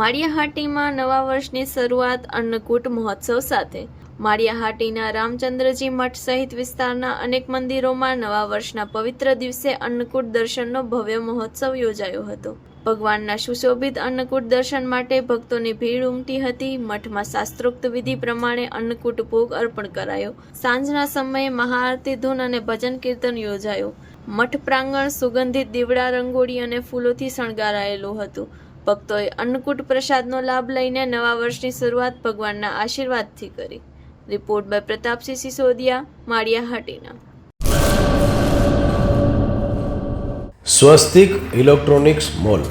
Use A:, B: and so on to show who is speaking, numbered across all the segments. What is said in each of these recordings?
A: માળિયાહાટીમાં નવા વર્ષની શરૂઆત અન્નકૂટ મહોત્સવ સાથે. માળિયાહાટીના રામચંદ્રજી મઠ સહિત વિસ્તારના અનેક મંદિરોમાં નવા વર્ષના પવિત્ર દિવસે અન્નકૂટ દર્શનનો ભવ્ય મહોત્સવ યોજાયો હતો. ભગવાનના સુશોભિત અન્નકૂટ દર્શન માટે ભક્તોની ભીડ ઉમટી હતી. મઠમાં શાસ્ત્રોક્ત વિધિ પ્રમાણે અન્નકૂટ ભોગ અર્પણ કરાયો. સાંજના સમયે મહાઆરતી ધૂન અને ભજન કીર્તન યોજાયું. મઠ પ્રાંગણ સુગંધિત દીવડા, રંગોળી અને ફૂલોથી શણગારાયેલું હતું. ભક્તોએ અન્નકૂટ પ્રસાદનો લાભ લઈને નવા વર્ષની શરૂઆત ભગવાનના આશીર્વાદથી કરી. Report by Pratapsinh Sisodiya Maliya Hatina
B: Swastik electronics mall,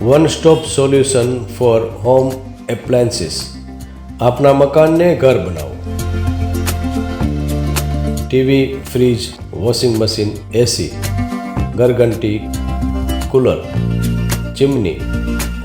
B: one stop solution for home appliances. આપના મકાનને ઘર બનાવો. TV, fridge, washing machine, AC, ઘરઘંટી, cooler, chimney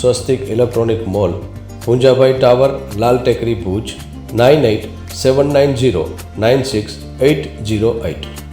B: Swastik electronic mall, Poonjabhai tower, Lal Tekri Bhuj, nine eight seven nine zero nine six eight zero eight.